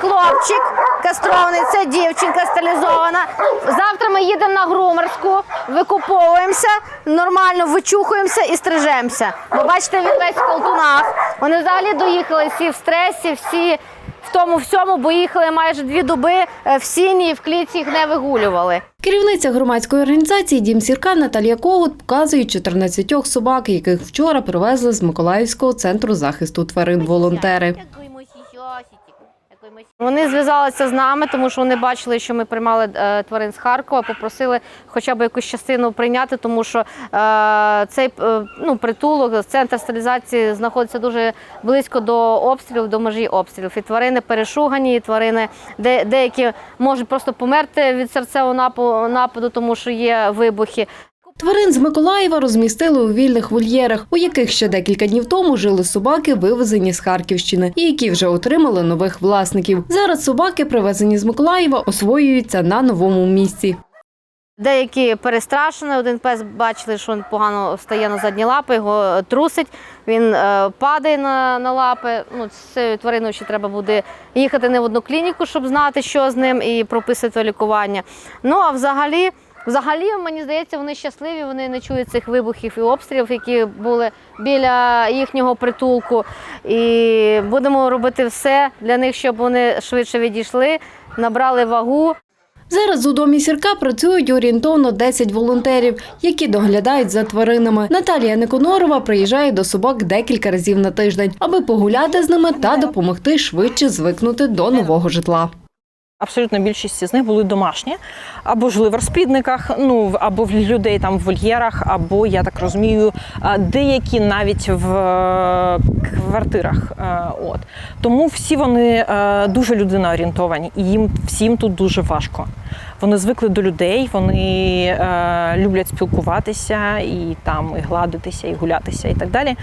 хлопчик кастрований, це дівчинка стилізована. Завтра ми їдемо на грумерську, викуповуємося, нормально вичухуємося і стрижемося. Бо бачите, він весь в колтунах. Вони взагалі доїхали всі в стресі, всі в тому всьому, бо їхали майже дві доби е, в сіні і в клітці їх не вигулювали. Керівниця громадської організації Дім Сірка Наталія Когут показує 14 собак, яких вчора привезли з Миколаївського центру захисту тварин волонтери. Вони зв'язалися з нами, тому що вони бачили, що ми приймали е, тварин з Харкова, попросили хоча б якусь частину прийняти, тому що е, цей е, ну, притулок, центр стерилізації знаходиться дуже близько до обстрілів, до межі обстрілів. І тварини перешугані, і тварини де, деякі можуть просто померти від серцевого нападу, тому що є вибухи. Тварин з Миколаєва розмістили у вільних вольєрах, у яких ще декілька днів тому жили собаки, вивезені з Харківщини, і які вже отримали нових власників. Зараз собаки, привезені з Миколаєва, освоюються на новому місці. Деякі перестрашені. Один пес бачили, що він погано встає на задні лапи, його трусить. Він е, падає на, на лапи. Ну, з цією твариною ще треба буде їхати не в одну клініку, щоб знати, що з ним, і прописати лікування. Ну а взагалі, взагалі, мені здається, вони щасливі, вони не чують цих вибухів і обстрілів, які були біля їхнього притулку. І будемо робити все для них, щоб вони швидше відійшли, набрали вагу. Зараз у домі сірка працюють орієнтовно 10 волонтерів, які доглядають за тваринами. Наталія Никонорова приїжджає до собак декілька разів на тиждень, аби погуляти з ними та допомогти швидше звикнути до нового житла. Абсолютно більшість з них були домашні, або жили в розпідниках, ну або в людей там в вольєрах, або я так розумію, деякі навіть в е, квартирах. Е, От тому всі вони е, дуже людиноорієнтовані, і їм всім тут дуже важко. Вони звикли до людей, вони е, люблять спілкуватися і там і гладитися, і гулятися, і так далі.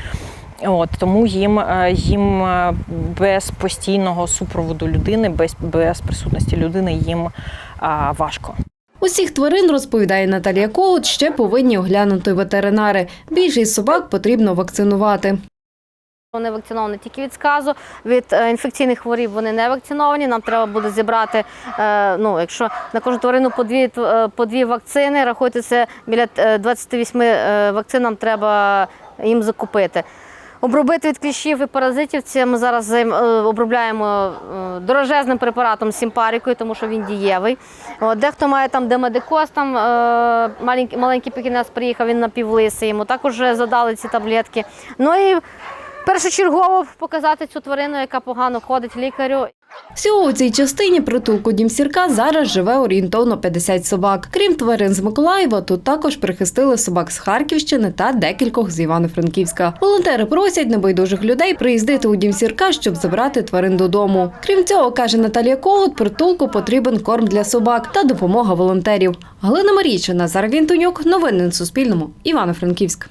От тому їм, е, їм е, без постійного супроводу людини, без, без присутності людини їм а, важко. Усіх тварин, розповідає Наталія Коут, ще повинні оглянути ветеринари. Більшість собак потрібно вакцинувати. Вони вакциновані тільки від сказу. Від е, інфекційних хворіб вони не вакциновані. Нам треба буде зібрати, е, ну, якщо на кожну тварину по дві, е, по дві вакцини, рахуйте, це біля е, 28 е, вакцин нам треба їм закупити. Обробити від кліщів і паразитів це ми зараз е, обробляємо е, дорожезним препаратом сімпарікою, тому що він дієвий. Дехто має там демедикоз, там е, маленький, маленький пекінець приїхав, він напівлисий, йому також задали ці таблетки. Ну і першочергово показати цю тварину, яка погано ходить лікарю. Всього у цій частині притулку Дім Сірка зараз живе орієнтовно 50 собак. Крім тварин з Миколаєва, тут також прихистили собак з Харківщини та декількох з Івано-Франківська. Волонтери просять небайдужих людей приїздити у Дім Сірка, щоб забрати тварин додому. Крім цього, каже Наталія Когут, притулку потрібен корм для собак та допомога волонтерів. Галина Марійчина, Назар Вінтонюк. Новини на Суспільному. Івано-Франківськ.